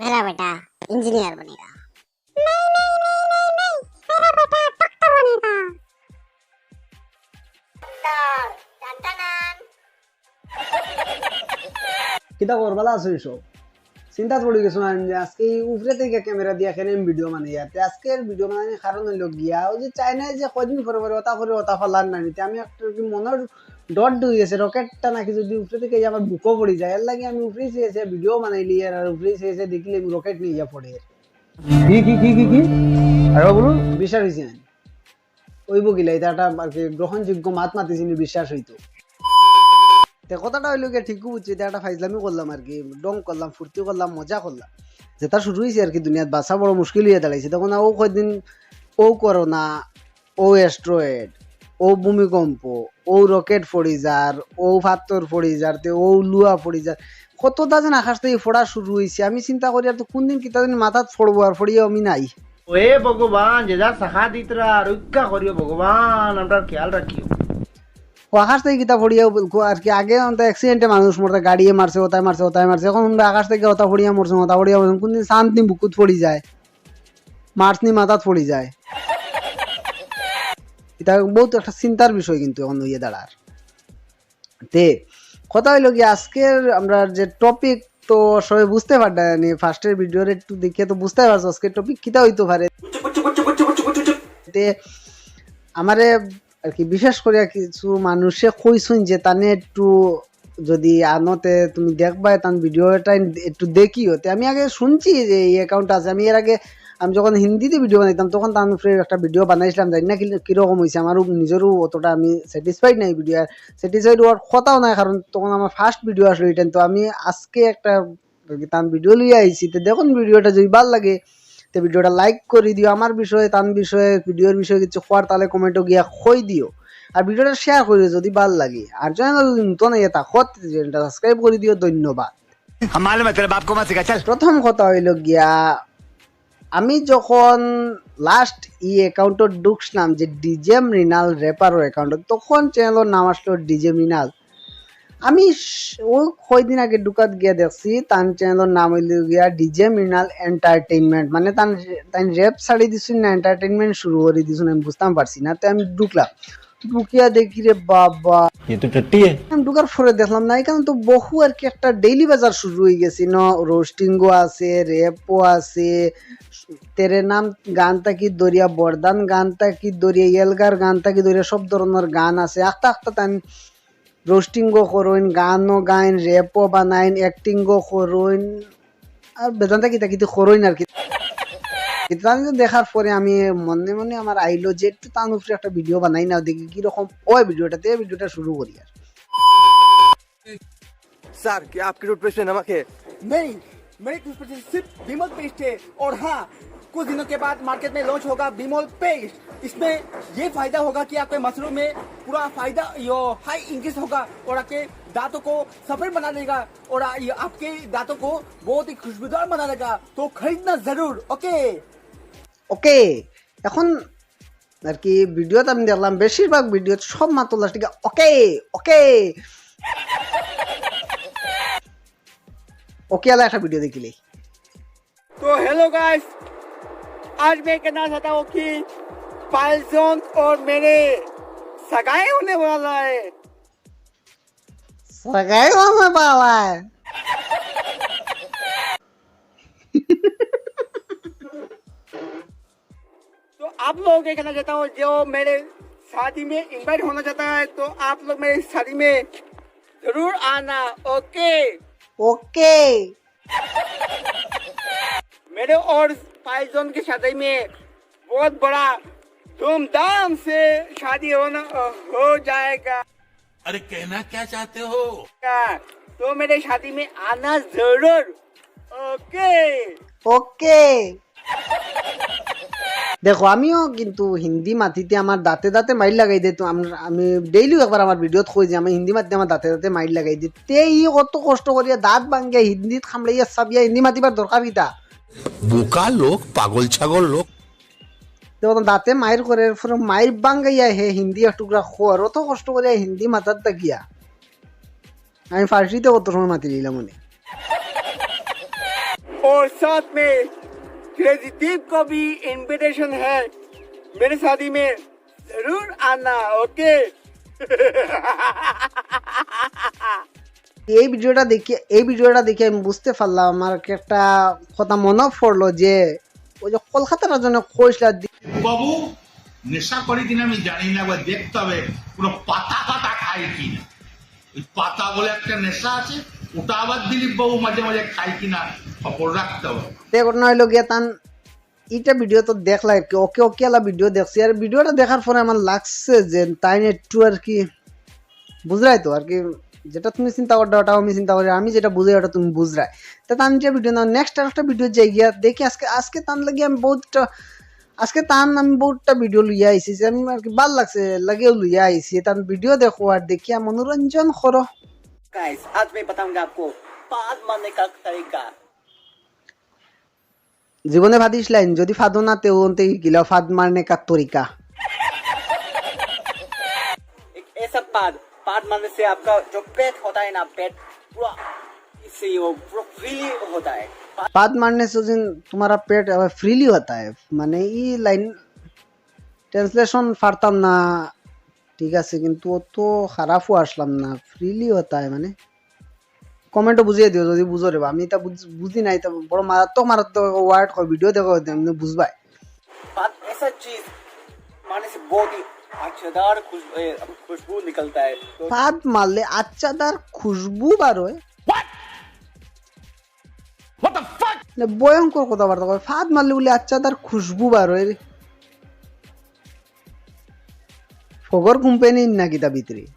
मेरा बेटा इंजीनियर बनेगा नहीं नहीं नहीं नहीं नहीं मेरा बेटा डॉक्टर बनेगा डॉक्टर কিতা করবালা আছো এসব চিন্তা পড়ে গেছো না যে আজকে এই উপরে থেকে ক্যামেরা দিয়ে এখানে ভিডিও মানে ইয়াতে আজকের ভিডিও মানে কারণ হইলো গিয়া ওই যে চাইনায় যে কদিন পরে পরে ওটা করে ওটা ফলার না নিতে আমি একটা কি মনের ডট হয়ে গেছে রকেটটা নাকি যদি উপরে থেকে আমার বুকও পড়ে যায়। এর লাগে আমি উপরে চেয়েছে ভিডিও বানাইলি আর উপরে চেয়েছে দেখলে আমি রকেট নিয়ে যা পড়ে কি কি কি কি কি? আরেকবার বলুন। বিশ্বাস হয়েছে না ওইব গিলা এটা একটা আর কি গ্রহণযোগ্য মাত মাতিছিনি বিশ্বাস হইতো তে কথাটা হইল গিয়ে ঠিক বুঝছি এটা একটা ফাইজলামি করলাম আর কি ডং করলাম ফুর্তি করলাম মজা করলাম যেটা শুরু হয়েছে আর কি দুনিয়াত বাঁচা বড় মুশকিল হয়ে দাঁড়াইছে। তখন ও কয়দিন ও করোনা ও অ্যাস্ট্রয়েড ও ভূমিকম্প ও রকেট ফড়ি যার ও ফাত্তর ফড়ি যার তে ও লুয়া ফড়ি যার কতটা যেন আকাশ থেকে ফোড়া শুরু হয়েছে আমি চিন্তা করি আর তো কোন দিন কিতা দিন মাথাত ফড়বো আর ফড়িয়ে আমি নাই। ওয়ে ভগবান যে যা সাহা দিতরা রক্ষা করিও ভগবান আমরা খেয়াল রাখিও ও আকাশ থেকে কিতা ফড়িয়ে আর কি আগে অন্ত অ্যাক্সিডেন্টে মানুষ মরতে গাড়িয়ে মারছে ওতায় মারছে ওতায় মারছে এখন আমরা আকাশ থেকে ওতা ফড়িয়া মরছে ওতা ফড়িয়া মরছে কোনদিন শান্তি বুকুত ফড়ি যায়। মার্চনি মাথাত ফড়ি যায়। এটা বহুত একটা চিন্তার বিষয় কিন্তু এখন ইয়ে দাঁড়ার তে, কথা হইল কি আজকের আমরা যে টপিক তো সবাই বুঝতে পারডানি ফার্স্টের ভিডিওর একটু দেখে তো বুঝতে পারছ আজকের টপিক কিতা হইতে পারে। আমারে আর কি বিশেষ করে কিছু মানুষে কইছুন যে তানে একটু যদি আনতে তুমি দেখবা, তান ভিডিওটা একটু দেখিও। আমি আগে শুনছি যে এই অ্যাকাউন্ট আছে, আমি এর আগে আমি যখন হিন্দিতে ভিডিও বানাইতাম তখন তো আমি একটা ভিডিও বানাইছিলাম জানি না কীরকম হয়েছে আমারও নিজেরও অতটা আমি স্যাটিসফাইড নাই ভিডিও আর স্যাটিসফাইড হওয়ার কথাও নাই কারণ তখন আমার ফার্স্ট ভিডিও আসলো এটা তো আমি আজকে একটা তান ভিডিও লিয়ে আইছি তো দেখুন ভিডিওটা যদি ভালো লাগে তো ভিডিওটা লাইক করে দিও আমার বিষয়ে তান বিষয়ে ভিডিওর বিষয়ে কিছু খোয়ার তাহলে কমেন্টও গিয়া খই দিও। আর ভিডিওটা শেয়ার করে যদি ভালো লাগে। আর চ্যানেল যদি নতুন ইয়ে তা চ্যানেলটা সাবস্ক্রাইব করে দিও ধন্যবাদ। প্রথম কথা হইল গিয়া আমি যখন লাস্ট ই অ্যাকাউন্টত ঢুকছিলাম যে ডিজে মৃণাল র্যাপারও অ্যাকাউন্ট তখন চ্যানেলের নাম আসলো ডিজে মৃণাল। আমি ওই কয়দিন আগে ঢুকাত গিয়া দেখছি তার চ্যানেলের নাম হইল গিয়া ডিজে মৃণাল এন্টারটেইনমেন্ট মানে তার তাই র্যাপ ছাড়ি দিছুন না এন্টারটেইনমেন্ট শুরু করে দিছুন আমি বুঝতাম পারছি না, তো আমি ঢুকলাম। টুকিয়া দেখি রে বাবা। এ তো টট্টি আমি ঢুকার দেখলাম না এখানে তো বহু আর কি একটা ডেইলি বাজার শুরু হয়ে গেছে ন রোস্টিংও আছে রেপও আছে তেরে নাম গান কি দরিয়া বরদান গান কি দরিয়া ইয়েলগার গান কি দরিয়া সব ধরনের গান আছে। আখতা আখতা তান রোস্টিংও করইন গানও গাইন রেপও বানাইন অ্যাক্টিংও করইন আর বেদান্তা কিতা কিতা করইন আর কি। কিন্তু আমি তো দেখার পরে আমি মনে মনে আমার আইলো যে একটু তার উপরে একটা ভিডিও বানাই না দেখি কিরকম ওই ভিডিওটাতে ভিডিওটা শুরু করি আর सर क्या आपके टूथपेस्ट में नमक है नहीं मेरे टूथपेस्ट में सिर्फ बिमल पेस्ट है और हाँ कुछ दिनों के बाद मार्केट में लॉन्च होगा बिमल पेस्ट इसमें ये फायदा होगा कि आपके मशरूम में पूरा फायदा यो हाई इंक्रीज होगा और आपके दांतों को सफेद बना देगा और आ- ये आपके दांतों को बहुत ही खुशबूदार बना देगा तो खरीदना जरूर ओके ওকে এখন আর কি ভিডিওতে আমি দেখলাম বেশিরভাগ ভিডিও সব মাত্র লাস্টে ওকে ওকে ওকে আলা একটা ভিডিও দেখিলি तो हेलो गाइस आज मैं कहना चाहता हूँ कि पाइलजोन और मेरे सगाई होने वाला है সগাই মামা বাবা तो आप लोगों को कहना चाहता हूँ जो मेरे शादी में इन्वाइट होना चाहता है तो आप लोग मेरी शादी में ज़रूर आना ओके? ओके। मेरे और पाइजोन की शादी में बहुत बड़ा धूमधाम से शादी होना हो जाएगा। अरे कहना क्या चाहते हो? तो मेरे शादी में आना ज़रूर ओके? ओके। দেখো আমিও কিন্তু হিন্দি মাতিতে আমার দাঁতে দাঁতে মাইল লাগাই দিই তো আমরা- আমি ডেইলি একবার আমার ভিডিওত কই যে আমি হিন্দি মাতিতে আমার দাঁতে দাঁতে মাইল লাগাই দিই তে ই কত কষ্ট করিয়া দাঁত ভাঙ্গিয়া হিন্দিত খামলাইয়া চাবিয়া হিন্দি মাতিবার দরকার কিতা বোকা লোক পাগল ছাগল লোক তখন দাঁতে মায়ের করে এরপরে মায়ের বাঙ্গাইয়া হে হিন্দি একটুকরা খোয়ার অত কষ্ট করিয়া হিন্দি মাতার তাকিয়া আমি ফার্সিতে কত সময় মাতি দিলাম মনে और साथ में क्रेजी दीप को भी इनविटेशन है मेरे शादी में जरूर आना ओके এই ভিডিওটা দেখে এই ভিডিওটা দেখে আমি বুঝতে পারলাম আমার কি একটা কথা মনে পড়লো যে ওই যে কলকাতার জন্য কইসলা বাবু নেশা করি কিনা আমি জানি না একবার দেখতে হবে পুরো পাতা পাতা খাই কিনা ওই পাতা বলে একটা নেশা আছে ওটা আবার দিলীপ বাবু মাঝে মাঝে খাই কিনা খবর রাখতে হবে। ঘটনা হইল গিয়ে তান এটা ভিডিও তো দেখলা আর কি ওকে ওকে আলা ভিডিও দেখছি। আর ভিডিওটা দেখার পরে আমার লাগছে যে তাই একটু আর কি বুঝরাই তো, আর কি যেটা তুমি চিন্তা করো ওটাও আমি চিন্তা করি, আমি যেটা বুঝাই ওটা তুমি বুঝরাই তা আমি যে ভিডিও না নেক্সট একটা ভিডিও যাই গিয়া দেখি, আজকে আজকে তান লাগি আমি বহুতটা আজকে তান আমি বহুতটা ভিডিও লইয়া আইছি, যে আমি আর কি ভালো লাগছে, লাগেও লইয়া আইছি। তান ভিডিও দেখো আর দেখিয়া মনোরঞ্জন করো। गाइस आज मैं बताऊंगा आपको पाद मारने का तरीका জীবনে ভাদিস লাইন যদি ফাদো না তেও অন্তে গিলা ফাদ মারনে কা তরিকা एक ऐसा पाद पाद मारने से आपका जो पेट होता है ना पेट पूरा इससे वो पूरा फ्रीली होता है पाद मारने से जिन तुम्हारा पेट फ्रीली होता है মানে ই লাইন ট্রান্সলেশন পারতাম না ঠিক আছে কিন্তু অত খারাপও আসলাম না ফ্রিলি হতা হয় মানে কমেন্টও বুঝিয়ে দিও যদি বুঝো রে বা। আমি তা বুঝ- বুঝি নাই তা বড় মারাত্মক মারাত্মক ওয়ার্ড হয় ভিডিও দেখো এমনি বুঝবাই पाद ऐसा चीज मारने से बहुत ही अच्छादार खुश- ए, खुशबू निकलता है तो পাদ মারলে আচ্ছাদার খুশবু বারোয় না, ভয়ঙ্কর কথাবার্তা কয় ফাদ মারলে বলে আচ্ছাদার খুশবু বারোয় রে कोगर कुंपे नहीं इन्ना किताब इतरी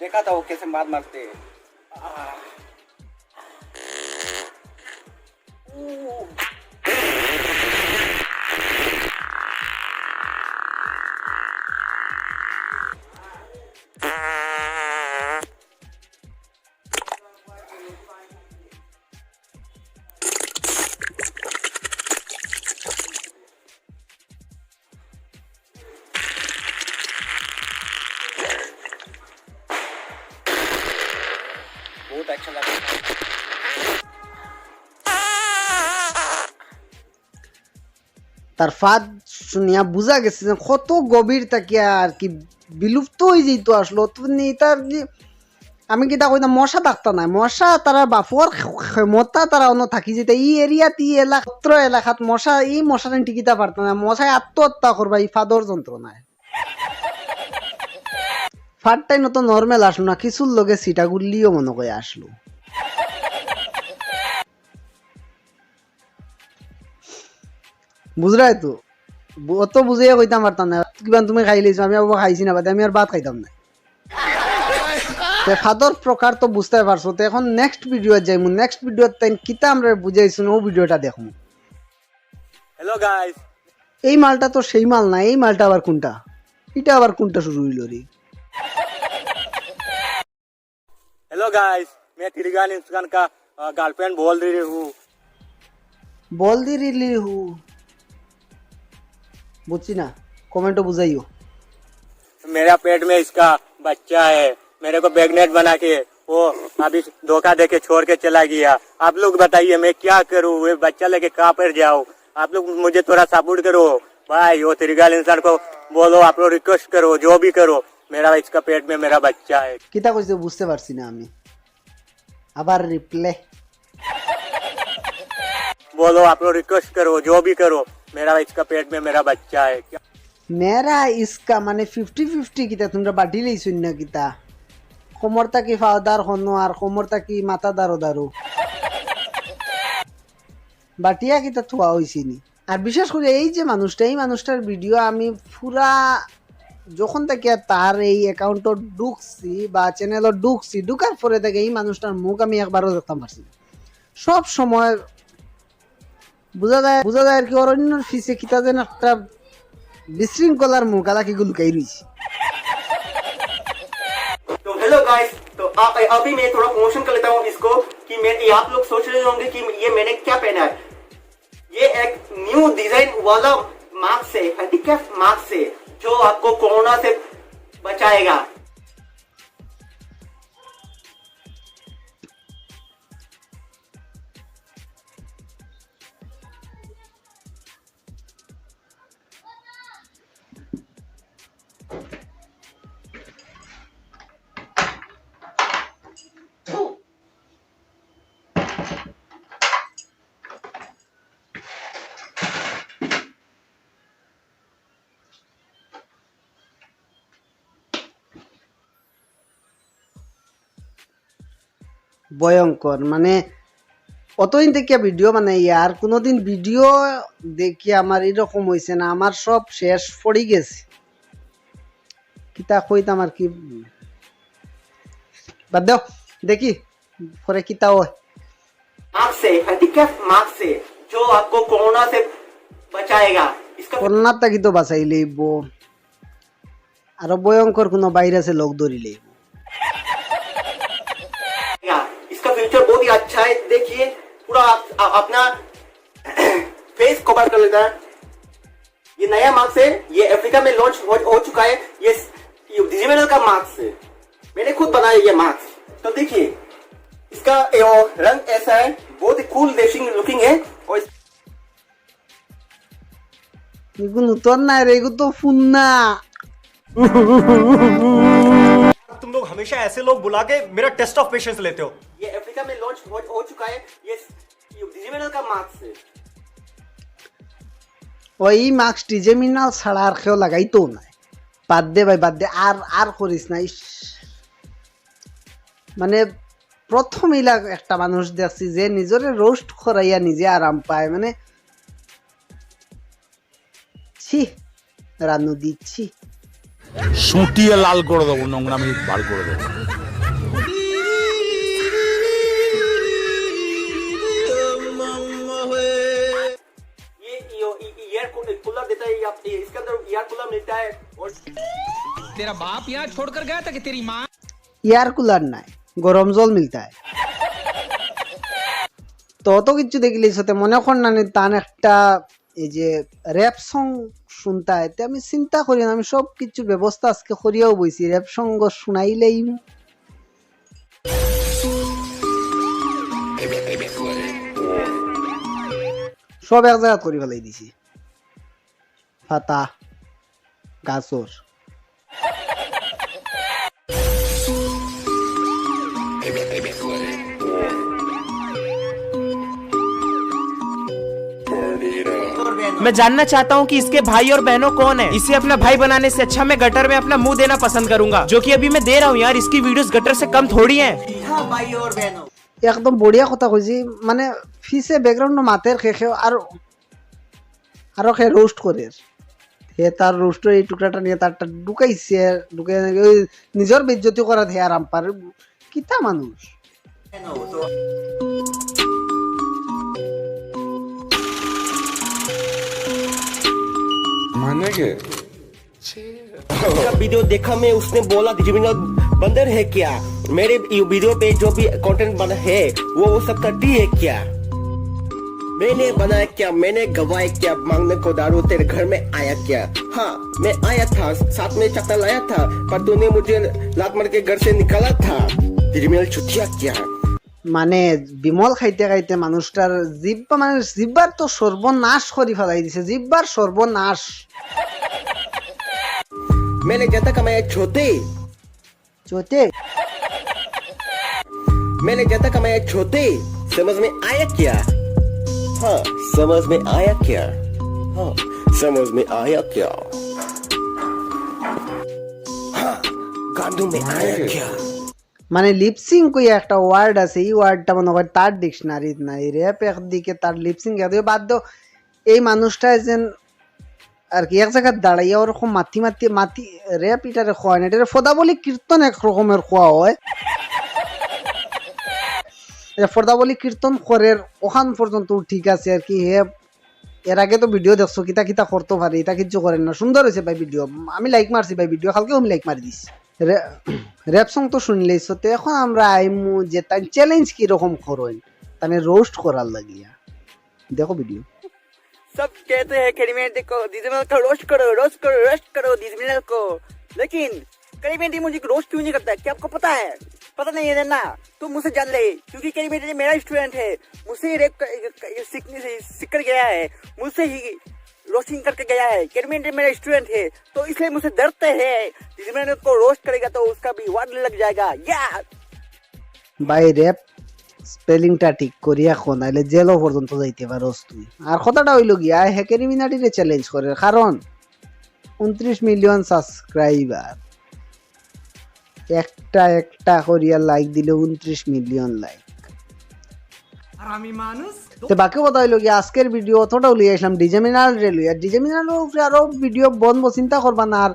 देखा था वो कैसे मार मारते हैं একশো লাগে তার ফাঁদ শুনিয়া বুঝা গেছে যে কত গভীর তাকিয়া আর কি বিলুপ্ত হয়ে যেত আসলো। তার কি আমি কি তা কইতাম, মশা থাকতো না? মশা তারা বাপুয়ার ক্ষমতা তারা অন্য থাকি যেত ই এরিয়াত ই এলাকা এলাকাত মশা, এই মশা টিকিতা পারতো না। মশায় আত্মহত্যা করবা এই ফাদর যন্ত্রণায়। ফাটটাই নতুন নর্মেল আসলো না কিছুর লগে সিটাগুল্লিও মনে করে আসলো। বুঝলাই তো? অত বুঝিয়ে কইতাম পারতাম না কিমান তুমি খাই লাইছো আমি আবার খাইছি না আমি আর ভাত খাইতাম না। ফাদর প্রকার তো বুঝতে পারছ তো এখন নেক্সট ভিডিওত যাইমু নেক্সট ভিডিওত তাই কিতা আমরা বুঝাইছো ও ভিডিওটা দেখো হ্যালো গাইস এই মালটা তো সেই মাল না এই মালটা আবার কোনটা? এটা আবার কোনটা শুরু হইল রে? हेलो गाइस मैं तिरगान इंसान का गर्लफ्रेंड बोल रही हूँ বল দি রিলি হু বুঝছি না কমেন্টও বুঝাইও मेरा पेट में इसका बच्चा है मेरे को बैगनेट बना के वो अभी धोखा दे के छोड़ के चला गया आप लोग बताइए मैं क्या करूँ वो बच्चा लेके कहाँ पर जाऊँ आप लोग मुझे थोड़ा सपोर्ट करो भाई वो तिरगाल इंसान को बोलो आप लोग रिक्वेस्ट करो जो भी करो मेरा इसका पेट में मेरा बच्चा है কিতা কইছে বুঝতে পারছি না আমি আবার রিপ্লে बोलो आप लोग रिक्वेस्ट करो जो भी करो मेरा इसका पेट में मेरा बच्चा है क्या মেরা ইসকা মানে ফিফটি ফিফটি কিতা তোমরা বাটি লইছুন না কিতা কোমরটা কি ফাওদার হনো আর কোমরটা কি মাথা দারো দারো বাটিয়া কিতা থোয়া হইছিনি আর বিশেষ করে এই যে মানুষটা এই মানুষটার ভিডিও আমি পুরা যখন থেকে তার এই অ্যাকাউন্টত ঢুকছি বা চ্যানেলত ঢুকছি ঢুকার পরে থেকে এই মানুষটার মুখ আমি একবারও দেখতাম পারছি না। সব সময় বোঝা যায় বোঝা যায় আর কি অরণ্যর ফিসে কিতা যেন একটা বিশৃঙ্খলার মুখ আলাকি লুকাই রয়েছে तो हेलो गाइस तो आ, अभी मैं थोड़ा प्रमोशन कर लेता हूँ इसको कि मैं ये आप लोग सोच रहे होंगे कि ये मैंने क्या पहना है ये एक न्यू डिजाइन वाला मास्क है हैंडीकैप मास्क है जो आपको कोरोना से बचाएगा Thank you. ভয়ঙ্কর। মানে অতদিন দেখিয়া ভিডিও মানে ইয়ার কোনোদিন ভিডিও দেখি আমার এরকম হয়েছে না আমার সব শেষ পড়ে গেছে। কিতা কইতাম আমার কি? বাদ দেও দেখি পরে কিতা হয়। করোনার তাকি তো বাঁচাই লইব আরও ভয়ঙ্কর কোনো ভাইরাসে লোক ধরিলেই पूरा आप, आ- अपना फेस कवर कर लेता है ये नया मास्क है ये अफ्रीका में लॉन्च हो, हो चुका है ये डिजिटल का मास्क है मैंने खुद बनाया ये मास्क तो देखिए इसका ये वो रंग ऐसा है बहुत ही कूल डेशिंग लुकिंग है और इस- এগুলো তোর না রে এগুলো তো ফোন না तुम लोग हमेशा ऐसे लोग बुला के मेरा टेस्ट ऑफ पेशेंस लेते हो ये अफ्रीका में लॉन्च हो, हो चुका है ये ওই মাস্ক ছাড়া আর কেউ লাগাইতো না বাদ দে ভাই বাদ দে আর আর করিস না মানে প্রথম ইলাক একটা মানুষ দেখছি যে নিজরে রোস্ট করাইয়া নিজে আরাম পায় মানে ছি রানু দিচ্ছি। সুটিয়ে লাল করে দেবো নোংরামি বার করে দেবো। तेरा बाप यहाँ छोड़कर गया था कि तेरी माँ এয়ার কুলার নাই গরম জল মিলতায় তো অত কিছু দেখিলি সাথে মনে কর না নি তান একটা এই যে র্যাপ সং শুনতা এতে আমি চিন্তা করি না আমি সব কিছু ব্যবস্থা আজকে করিয়াও বইছি র্যাপ সঙ্গ শুনাইলেই সব এক জায়গা করি ফেলাই দিছি ফাতা গাছর मैं जानना चाहता हूँ कि इसके भाई और बहनों कौन है इसे अपना भाई बनाने से अच्छा मैं गटर में अपना मुंह देना पसंद करूंगा जो कि अभी मैं दे रहा हूँ यार इसकी वीडियोस गटर से कम थोड़ी हैं हाँ भाई और बहनों একদম বঢ়িয়া কথা কইছি মানে ফিসে ব্যাকগ্রাউন্ড মাতের খেয়ে আর আরো খে রোস্ট করে হে তার রোস্টের এই টুকরাটা নিয়ে তারটা ঢুকাইছে ঢুকে ওই নিজের বেজ্জতি করা হে আরাম পার কিতা মানুষ का वीडियो देखा मैं उसने बोला डिजिटल बंदर है क्या मेरे ये वीडियो पे जो भी कंटेंट बना है वो वो सबका डी है क्या मैंने बनाया क्या मैंने गवाया क्या मांगने को दारू तेरे घर में आया क्या हाँ मैं आया था साथ में चक्कर लाया था पर तूने मुझे लात मार के घर से निकाला था डिजिटल छुट्टिया क्या মানে বিমল খাইতে খাইতে মানুষটার জিব্বা মানে জিব্বার তো সর্বনাশ করি ফেলাই দিছে জিব্বার সর্বনাশ मैंने ज्यादा कमाया छोटे চোতে मैंने ज्यादा कमाया छोटे समझ में आया क्या हाँ समझ में आया क्या हाँ समझ में आया क्या हाँ गांडू में आया क्या মানে লিপসিং কই একটা ওয়ার্ড আছে এই ওয়ার্ডটা মনে হয় তার ডিকশনারিত নাই র্যাপ একদিকে তার লিপসিং এদিকে বাদ দাও এই মানুষটা যেন আর কি এক জায়গায় দাঁড়াইয়া ওরকম মাতি মাতি মাতি র্যাপ এটারে খোয়া না এটারে ফদা বলি কীর্তন এক রকমের খোয়া হয় এটা ফদা বলি কীর্তন করে ওখান পর্যন্ত ঠিক আছে আর কি হে এর আগে তো ভিডিও দেখছো কিতা কিতা করতে পারে এটা কিছু করেন না সুন্দর হয়েছে ভাই ভিডিও আমি লাইক মারছি ভাই ভিডিও কালকেও আমি লাইক মারি দিছি র্যাপ সং তো শুনলেই তো এখন আমরা আইমু যে তাই চ্যালেঞ্জ কিরকম করেন তাহলে রোস্ট করার লাগিয়া দেখো ভিডিও सब कहते हैं करीमेंट को डिजिटल को रोस्ट करो रोस्ट करो रोस्ट करो डिजिटल को लेकिन करीमेंट मुझे रोस्ट क्यों नहीं करता है क्या आपको पता है पता नहीं है ना तुम मुझसे जान ले क्योंकि करीमेंट मेरा स्टूडेंट है मुझसे ही रेप कर- सीखने से सीख कर गया है मुझसे ही रोस्टिंग करके गया है करीमेंट मेरा स्टूडेंट है तो इसलिए मुझसे डरते हैं डिजिटल को रोस्ट करेगा तो उसका भी वार्ड लग जाएगा या ভাই র্যাপ স্পেলিংটা ঠিক করিয়া খো নাইলে জেলও পর্যন্ত যাইতে পারস তুই আর কথাটা হইল গিয়া হ্যাকেরি মিনাটিরে চ্যালেঞ্জ করে কারণ উনত্রিশ মিলিয়ন সাবস্ক্রাইবার একটা একটা করিয়া লাইক দিলে উনত্রিশ মিলিয়ন লাইক আর আমি মানুষ তো বাকি কথা হইল কি আজকের ভিডিও অতটাও লিয়ে আসলাম ডিজেমিনাল রে লইয়া। ডিজেমিনাল উপরে আরও ভিডিও বনবো চিন্তা করবা না। আর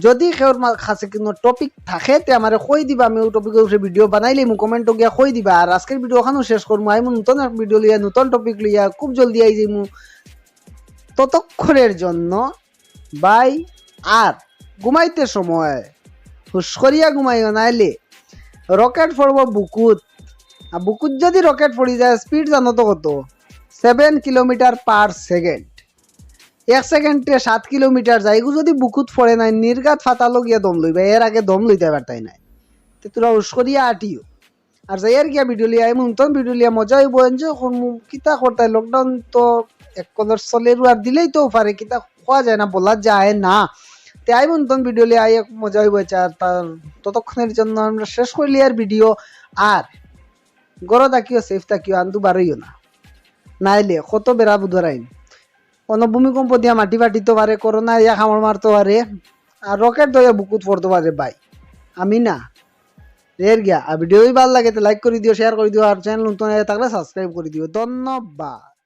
যদি মা- কাছে কোনো টপিক থাকে তে আমার কই দিবা? আমি ওই টপিকের উপরে ভিডিও বানাইলে মু কমেন্টও গিয়া কই দিবা। আর আজকের ভিডিও ওখানেও শেষ করব আমি নতুন ভিডিও লইয়া নতুন টপিক লইয়া খুব জলদি আই যাইমু। ততক্ষণের জন্য বাই আর ঘুমাইতে সময়। হুশ করিয়া ঘুমাইও নাইলে রকেট পড়ব বুকুত। বুকুত যদি রকেট পড়ি যায় স্পিড জানো তো কত? সেভেন কিলোমিটার পার সেকেন্ড এক সেকেন্ডে সাত কিলোমিটার যায়। এগুলো যদি বুকুত পড়ে নাই নির্গাত ফাতালো গিয়া দম লইবা এর আগে দম লইতে পারতাই নাই। তো তোরা উস করিয়া আটিও আর যাই আর গিয়া ভিডিও লিয়া তো ভিডিও লিয়া মজা হইব এনজয় কিতা করতাই লকডাউন তো এক কদর চলেরু আর দিলেই তো পারে কিতা খোয়া যায় না বলা যায় না। তে আই মতন ভিডিও লিয়া আই এক মজা হইব আর তার ততক্ষণের জন্য আমরা শেষ করলি আর ভিডিও আর গড় থাকিও সেফ থাকিও আন্দু বারইও না। নাইলে কত বেড়া বুধরাইন। কোনো ভূমিকম্প দিয়া মাটি ফাটিতে পারে করোনা ইয়া খামড় মারতে পারে, আর রকেট দয়া বুকুত পড়তে পারে বাই আমি না। এর গিয়া। আর ভিডিও ভালো লাগে তো লাইক করে দিও শেয়ার করে দিও, আর চ্যানেল নতুন থাকলে সাবস্ক্রাইব করে দিও। ধন্যবাদ।